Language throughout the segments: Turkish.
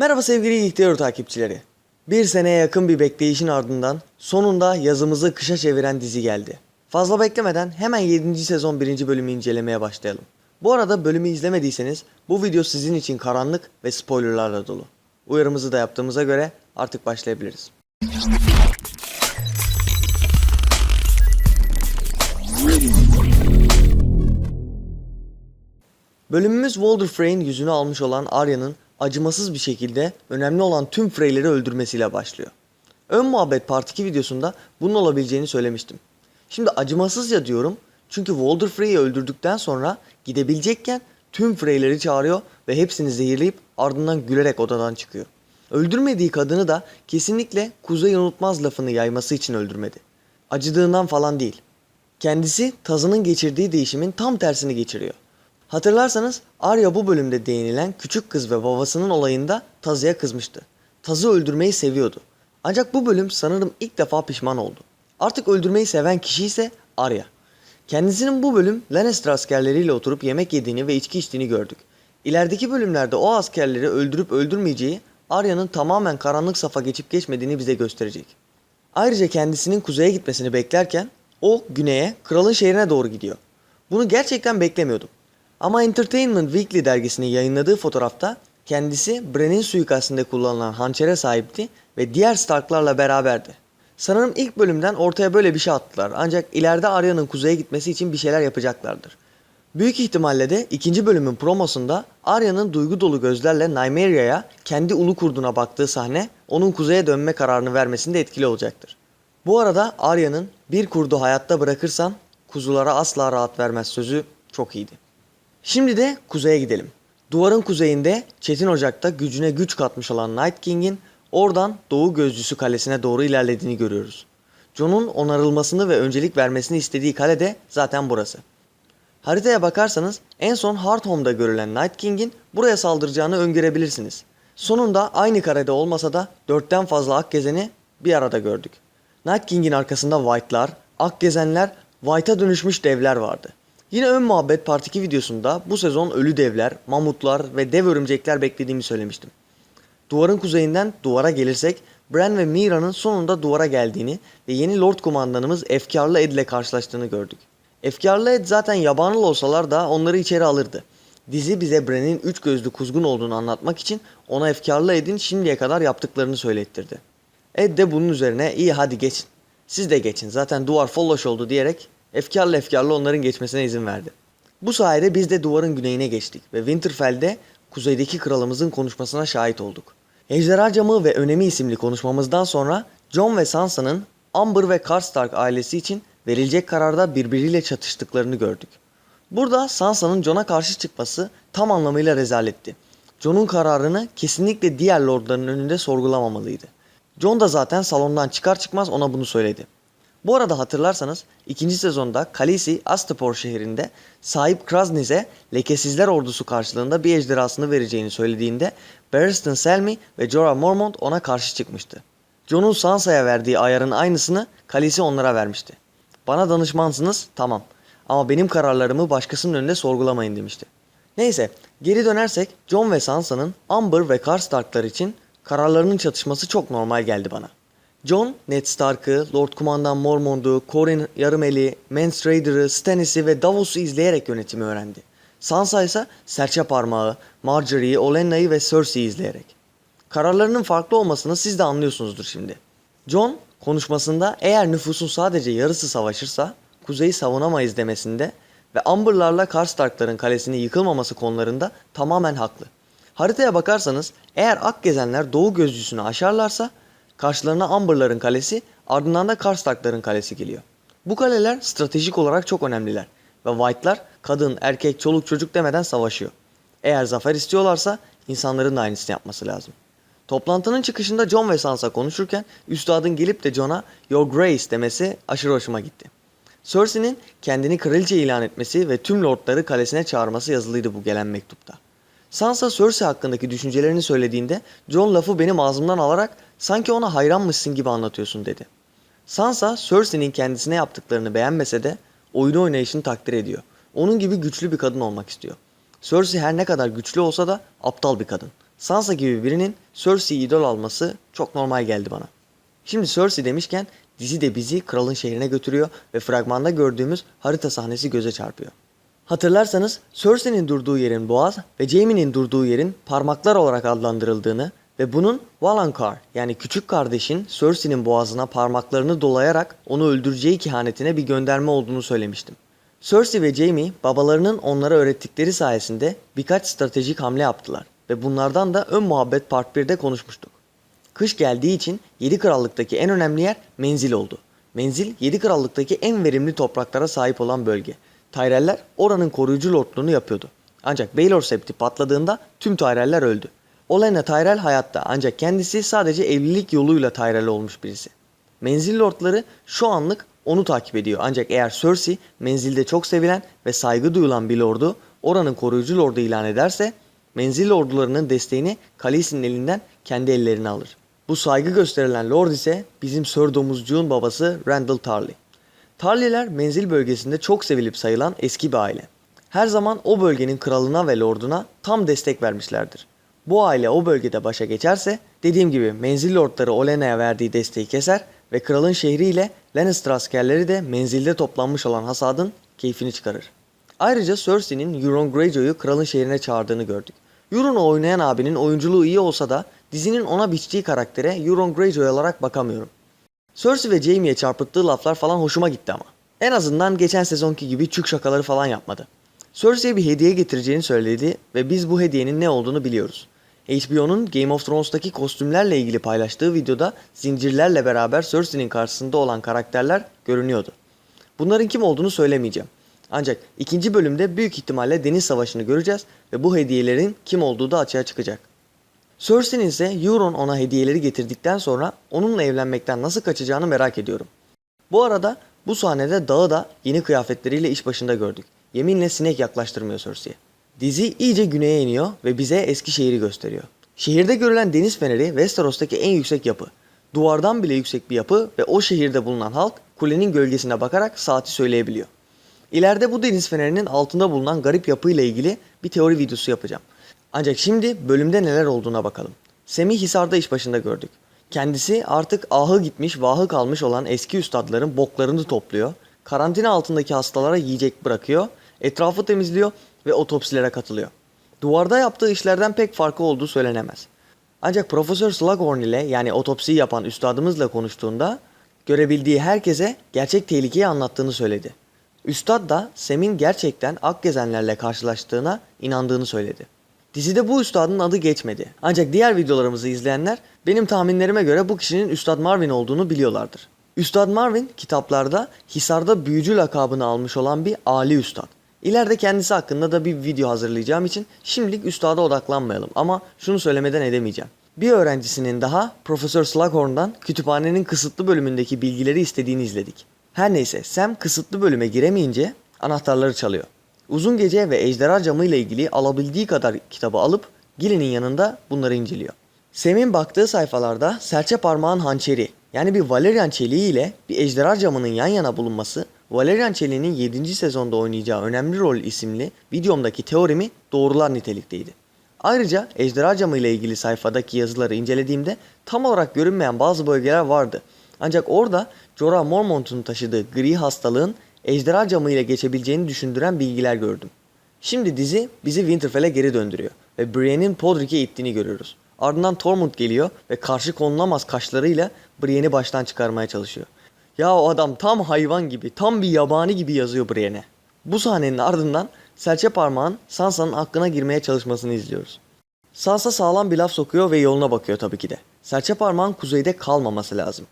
Merhaba sevgili Geek takipçileri. Bir seneye yakın bir bekleyişin ardından sonunda yazımızı kışa çeviren dizi geldi. Fazla beklemeden hemen 7. sezon 1. bölümü incelemeye başlayalım. Bu arada bölümü izlemediyseniz bu video sizin için karanlık ve spoilerlarla dolu. Uyarımızı da yaptığımıza göre artık başlayabiliriz. Bölümümüz Walder Frey'in yüzünü almış olan Arya'nın acımasız bir şekilde önemli olan tüm Frey'leri öldürmesiyle başlıyor. Ön muhabbet part 2 videosunda bunun olabileceğini söylemiştim. Şimdi acımasızca diyorum çünkü Walder Frey'i öldürdükten sonra gidebilecekken tüm Frey'leri çağırıyor ve hepsini zehirleyip ardından gülerek odadan çıkıyor. Öldürmediği kadını da kesinlikle Kuzey Unutmaz lafını yayması için öldürmedi. Acıdığından falan değil. Kendisi Taz'ının geçirdiği değişimin tam tersini geçiriyor. Hatırlarsanız Arya bu bölümde değinilen küçük kız ve babasının olayında Taz'ya kızmıştı. Taz'ı öldürmeyi seviyordu. Ancak bu bölüm sanırım ilk defa pişman oldu. Artık öldürmeyi seven kişi ise Arya. Kendisinin bu bölüm Lannister askerleriyle oturup yemek yediğini ve içki içtiğini gördük. İlerideki bölümlerde o askerleri öldürüp öldürmeyeceği Arya'nın tamamen karanlık safa geçip geçmediğini bize gösterecek. Ayrıca kendisinin kuzeye gitmesini beklerken o güneye kralın şehrine doğru gidiyor. Bunu gerçekten beklemiyordum. Ama Entertainment Weekly dergisinin yayınladığı fotoğrafta kendisi Bran'in suikastinde kullanılan hançere sahipti ve diğer Stark'larla beraberdi. Sanırım ilk bölümden ortaya böyle bir şey attılar ancak ileride Arya'nın kuzeye gitmesi için bir şeyler yapacaklardır. Büyük ihtimalle de ikinci bölümün promosunda Arya'nın duygu dolu gözlerle Nymeria'ya kendi ulu kurduna baktığı sahne onun kuzeye dönme kararını vermesinde etkili olacaktır. Bu arada Arya'nın bir kurdu hayatta bırakırsan kuzulara asla rahat vermez sözü çok iyiydi. Şimdi de kuzeye gidelim. Duvarın kuzeyinde Çetin Ocak'ta gücüne güç katmış olan Night King'in oradan Doğu Gözcüsü Kalesi'ne doğru ilerlediğini görüyoruz. Jon'un onarılmasını ve öncelik vermesini istediği kale de zaten burası. Haritaya bakarsanız en son Hardhome'da görülen Night King'in buraya saldıracağını öngörebilirsiniz. Sonunda aynı karede olmasa da dörtten fazla Akgezen'i bir arada gördük. Night King'in arkasında White'lar, Akgezenler, White'a dönüşmüş devler vardı. Yine ön muhabbet part 2 videosunda bu sezon ölü devler, mamutlar ve dev örümcekler beklediğimi söylemiştim. Duvarın kuzeyinden duvara gelirsek Bran ve Mira'nın sonunda duvara geldiğini ve yeni Lord Kumandanımız Efkarlı Ed ile karşılaştığını gördük. Efkarlı Ed zaten yabanıl olsalar da onları içeri alırdı. Dizi bize Bran'in üç gözlü kuzgun olduğunu anlatmak için ona Efkarlı Ed'in şimdiye kadar yaptıklarını söylettirdi. Ed de bunun üzerine iyi hadi geçin. Siz de geçin zaten duvar folloş oldu diyerek efkarlı efkarlı onların geçmesine izin verdi. Bu sayede biz de duvarın güneyine geçtik ve Winterfell'de kuzeydeki kralımızın konuşmasına şahit olduk. Ejderha Camı ve Önemi isimli konuşmamızdan sonra Jon ve Sansa'nın Amber ve Karstark ailesi için verilecek kararda birbiriyle çatıştıklarını gördük. Burada Sansa'nın Jon'a karşı çıkması tam anlamıyla rezaletti. Jon'un kararını kesinlikle diğer lordların önünde sorgulamamalıydı. Jon da zaten salondan çıkar çıkmaz ona bunu söyledi. Bu arada hatırlarsanız ikinci sezonda Khaleesi Astapor şehrinde sahip Krazniz'e lekesizler ordusu karşılığında bir ejderhasını vereceğini söylediğinde Barristan Selmy ve Jorah Mormont ona karşı çıkmıştı. Jon'un Sansa'ya verdiği ayarın aynısını Khaleesi onlara vermişti. Bana danışmansınız tamam ama benim kararlarımı başkasının önünde sorgulamayın demişti. Neyse geri dönersek Jon ve Sansa'nın Amber ve Karstarklar için kararlarının çatışması çok normal geldi bana. Jon, Ned Stark'ı, Lord Kumandan Mormont'u, Corin Yarımeli, Mance Raider'ı, Stannis'i ve Davos'u izleyerek yönetimi öğrendi. Sansa ise Serçe Parmağı, Marjorie'yi, Olenna'yı ve Cersei'yi izleyerek. Kararlarının farklı olmasını siz de anlıyorsunuzdur şimdi. Jon konuşmasında eğer nüfusun sadece yarısı savaşırsa kuzeyi savunamayız demesinde ve Amber'larla Karstark'ların kalesinin yıkılmaması konularında tamamen haklı. Haritaya bakarsanız eğer Akgezenler Doğu gözcüsünü aşarlarsa karşılarına Amber'ların kalesi ardından da Karstark'ların kalesi geliyor. Bu kaleler stratejik olarak çok önemliler ve White'lar kadın, erkek, çoluk çocuk demeden savaşıyor. Eğer zafer istiyorlarsa insanların da aynısını yapması lazım. Toplantının çıkışında Jon ve Sansa konuşurken üstadın gelip de Jon'a Your Grace demesi aşırı hoşuma gitti. Cersei'nin kendini kraliçe ilan etmesi ve tüm lordları kalesine çağırması yazılıydı bu gelen mektupta. Sansa Cersei hakkındaki düşüncelerini söylediğinde Jon lafı benim ağzımdan alarak sanki ona hayranmışsın gibi anlatıyorsun dedi. Sansa Cersei'nin kendisine yaptıklarını beğenmese de oyunu oynayışını takdir ediyor. Onun gibi güçlü bir kadın olmak istiyor. Cersei her ne kadar güçlü olsa da aptal bir kadın. Sansa gibi birinin Cersei'yi idol alması çok normal geldi bana. Şimdi Cersei demişken dizi de bizi kralın şehrine götürüyor ve fragmanda gördüğümüz harita sahnesi göze çarpıyor. Hatırlarsanız Cersei'nin durduğu yerin boğaz ve Jaime'nin durduğu yerin parmaklar olarak adlandırıldığını ve bunun Valonqar yani küçük kardeşin Cersei'nin boğazına parmaklarını dolayarak onu öldüreceği kehanetine bir gönderme olduğunu söylemiştim. Cersei ve Jaime babalarının onlara öğrettikleri sayesinde birkaç stratejik hamle yaptılar ve bunlardan da ön muhabbet part 1'de konuşmuştuk. Kış geldiği için 7 krallıktaki en önemli yer menzil oldu. Menzil 7 krallıktaki en verimli topraklara sahip olan bölge. Tyreller oranın koruyucu lordluğunu yapıyordu. Ancak Baelor Septi patladığında tüm Tyreller öldü. Olenna Tyrell hayatta ancak kendisi sadece evlilik yoluyla Tyrell olmuş birisi. Menzil lordları şu anlık onu takip ediyor ancak eğer Cersei menzilde çok sevilen ve saygı duyulan bir lordu oranın koruyucu lordu ilan ederse menzil ordularının desteğini Khaleesi'nin elinden kendi ellerine alır. Bu saygı gösterilen lord ise bizim Sir Domuzcuğun babası Randall Tarly. Tarly'ler menzil bölgesinde çok sevilip sayılan eski bir aile. Her zaman o bölgenin kralına ve lorduna tam destek vermişlerdir. Bu aile o bölgede başa geçerse dediğim gibi menzil lordları Olenna'ya verdiği desteği keser ve kralın şehriyle Lannister askerleri de menzilde toplanmış olan hasadın keyfini çıkarır. Ayrıca Cersei'nin Euron Greyjoy'u kralın şehrine çağırdığını gördük. Euron'u oynayan abinin oyunculuğu iyi olsa da dizinin ona biçtiği karaktere Euron Greyjoy olarak bakamıyorum. Cersei ve Jaime'ye çarpıttığı laflar falan hoşuma gitti ama. En azından geçen sezonki gibi çük şakaları falan yapmadı. Cersei'ye bir hediye getireceğini söyledi ve biz bu hediyenin ne olduğunu biliyoruz. HBO'nun Game of Thrones'taki kostümlerle ilgili paylaştığı videoda zincirlerle beraber Cersei'nin karşısında olan karakterler görünüyordu. Bunların kim olduğunu söylemeyeceğim. Ancak ikinci bölümde büyük ihtimalle deniz savaşını göreceğiz ve bu hediyelerin kim olduğu da açığa çıkacak. Cersei'nin ise Euron ona hediyeleri getirdikten sonra onunla evlenmekten nasıl kaçacağını merak ediyorum. Bu arada bu sahnede dağı da yeni kıyafetleriyle iş başında gördük. Yeminle sinek yaklaştırmıyor Cersei'ye. Dizi iyice güneye iniyor ve bize eski şehri gösteriyor. Şehirde görülen deniz feneri Westeros'taki en yüksek yapı. Duvardan bile yüksek bir yapı ve o şehirde bulunan halk kulenin gölgesine bakarak saati söyleyebiliyor. İleride bu deniz fenerinin altında bulunan garip yapıyla ilgili bir teori videosu yapacağım. Ancak şimdi bölümde neler olduğuna bakalım. Semih Hisar'da iş başında gördük. Kendisi artık ahı gitmiş vahı kalmış olan eski üstadların boklarını topluyor. Karantina altındaki hastalara yiyecek bırakıyor. Etrafı temizliyor ve otopsilere katılıyor. Duvarda yaptığı işlerden pek farkı olduğu söylenemez. Ancak Profesör Slughorn ile yani otopsiyi yapan üstadımızla konuştuğunda görebildiği herkese gerçek tehlikeyi anlattığını söyledi. Üstad da Sem'in gerçekten Akgezenlerle karşılaştığına inandığını söyledi. Dizide bu üstadın adı geçmedi. Ancak diğer videolarımızı izleyenler benim tahminlerime göre bu kişinin Üstad Marvin olduğunu biliyorlardır. Üstad Marvin kitaplarda Hisar'da büyücü lakabını almış olan bir Ali üstad. İleride kendisi hakkında da bir video hazırlayacağım için şimdilik üstada odaklanmayalım ama şunu söylemeden edemeyeceğim. Bir öğrencisinin daha Profesör Slughorn'dan kütüphanenin kısıtlı bölümündeki bilgileri istediğini izledik. Her neyse Sam kısıtlı bölüme giremeyince anahtarları çalıyor. Uzun gece ve ejderha camı ile ilgili alabildiği kadar kitabı alıp Gilly'nin yanında bunları inceliyor. Sam'in baktığı sayfalarda serçe parmağın hançeri yani bir Valerian çeliği ile bir ejderha camının yan yana bulunması Valerian çeliğinin 7. sezonda oynayacağı önemli rol isimli videomdaki teorimi doğrular nitelikteydi. Ayrıca ejderha camı ile ilgili sayfadaki yazıları incelediğimde tam olarak görünmeyen bazı bölgeler vardı. Ancak orada Jorah Mormont'un taşıdığı gri hastalığın ejderha camı ile geçebileceğini düşündüren bilgiler gördüm. Şimdi dizi bizi Winterfell'e geri döndürüyor ve Brienne'in Podrick'e ittiğini görüyoruz. Ardından Tormund geliyor ve karşı konulamaz kaşlarıyla Brienne'i baştan çıkarmaya çalışıyor. Ya o adam tam hayvan gibi, tam bir yabani gibi yazıyor Brienne'e. Bu sahnenin ardından serçe parmağın Sansa'nın hakkına girmeye çalışmasını izliyoruz. Sansa sağlam bir laf sokuyor ve yoluna bakıyor tabii ki de. Serçe parmağın kuzeyde kalmaması lazım.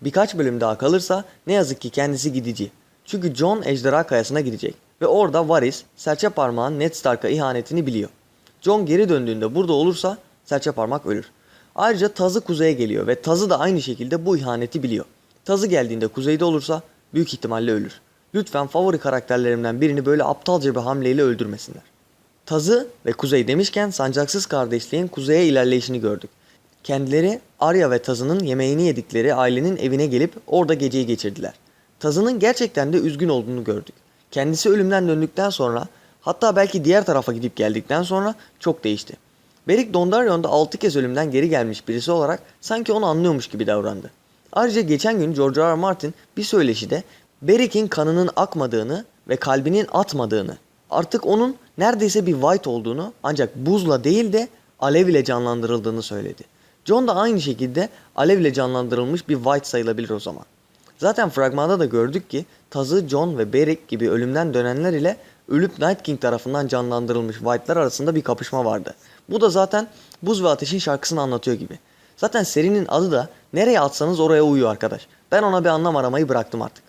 Birkaç bölüm daha kalırsa ne yazık ki kendisi gidici. Çünkü Jon ejderha kayasına gidecek ve orada Varys serçe parmağın Ned Stark'a ihanetini biliyor. Jon geri döndüğünde burada olursa serçe parmak ölür. Ayrıca Tazı kuzeye geliyor ve Tazı da aynı şekilde bu ihaneti biliyor. Tazı geldiğinde kuzeyde olursa büyük ihtimalle ölür. Lütfen favori karakterlerimden birini böyle aptalca bir hamleyle öldürmesinler. Tazı ve Kuzey demişken sancaksız kardeşliğin kuzeye ilerleyişini gördük. Kendileri Arya ve Tazı'nın yemeğini yedikleri ailenin evine gelip orada geceyi geçirdiler. Tazı'nın gerçekten de üzgün olduğunu gördük. Kendisi ölümden döndükten sonra hatta belki diğer tarafa gidip geldikten sonra çok değişti. Beric Dondarrion'da 6 kez ölümden geri gelmiş birisi olarak sanki onu anlıyormuş gibi davrandı. Ayrıca geçen gün George R. R. Martin bir söyleşide Beric'in kanının akmadığını ve kalbinin atmadığını, artık onun neredeyse bir White olduğunu ancak buzla değil de alev ile canlandırıldığını söyledi. John da aynı şekilde alev ile canlandırılmış bir White sayılabilir o zaman. Zaten fragmanda da gördük ki Tazı, John ve Beric gibi ölümden dönenler ile ölüp Night King tarafından canlandırılmış White'lar arasında bir kapışma vardı. Bu da zaten Buz ve Ateş'in şarkısını anlatıyor gibi. Zaten serinin adı da nereye atsanız oraya uyuyor arkadaş. Ben ona bir anlam aramayı bıraktım artık.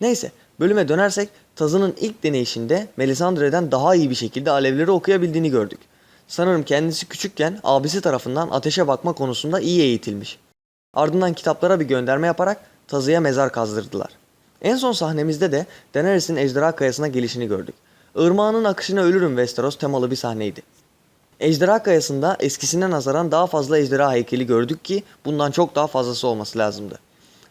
Neyse bölüme dönersek Tazı'nın ilk deneyişinde Melisandre'den daha iyi bir şekilde alevleri okuyabildiğini gördük. Sanırım kendisi küçükken abisi tarafından ateşe bakma konusunda iyi eğitilmiş. Ardından kitaplara bir gönderme yaparak Tazı'ya mezar kazdırdılar. En son sahnemizde de Daenerys'in ejderha kayasına gelişini gördük. Irmağının akışına ölürüm Westeros temalı bir sahneydi. Ejderha kayasında eskisine nazaran daha fazla ejderha heykeli gördük ki bundan çok daha fazlası olması lazımdı.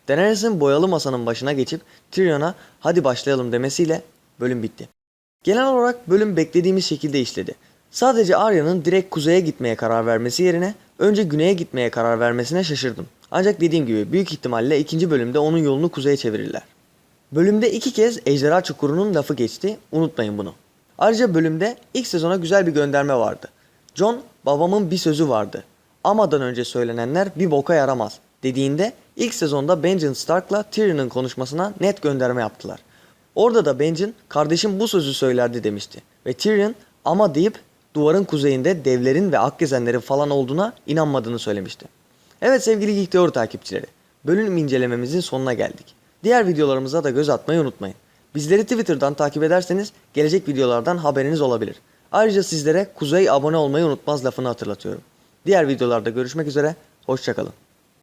Daenerys'in boyalı masanın başına geçip Tyrion'a hadi başlayalım demesiyle bölüm bitti. Genel olarak bölüm beklediğimiz şekilde işledi. Sadece Arya'nın direkt kuzeye gitmeye karar vermesi yerine önce güneye gitmeye karar vermesine şaşırdım. Ancak dediğim gibi büyük ihtimalle ikinci bölümde onun yolunu kuzeye çevirirler. Bölümde iki kez Ejderha Çukuru'nun lafı geçti, unutmayın bunu. Ayrıca bölümde ilk sezona güzel bir gönderme vardı. John, babamın bir sözü vardı. Ama'dan önce söylenenler bir boka yaramaz dediğinde ilk sezonda Benjen Stark'la Tyrion'un konuşmasına net gönderme yaptılar. Orada da Benjen kardeşim bu sözü söylerdi demişti. Ve Tyrion ama deyip duvarın kuzeyinde devlerin ve akgezenlerin falan olduğuna inanmadığını söylemişti. Evet sevgili Geek Teori takipçileri, bölüm incelememizin sonuna geldik. Diğer videolarımıza da göz atmayı unutmayın. Bizleri Twitter'dan takip ederseniz gelecek videolardan haberiniz olabilir. Ayrıca sizlere Kuzey abone olmayı unutmaz lafını hatırlatıyorum. Diğer videolarda görüşmek üzere, hoşçakalın.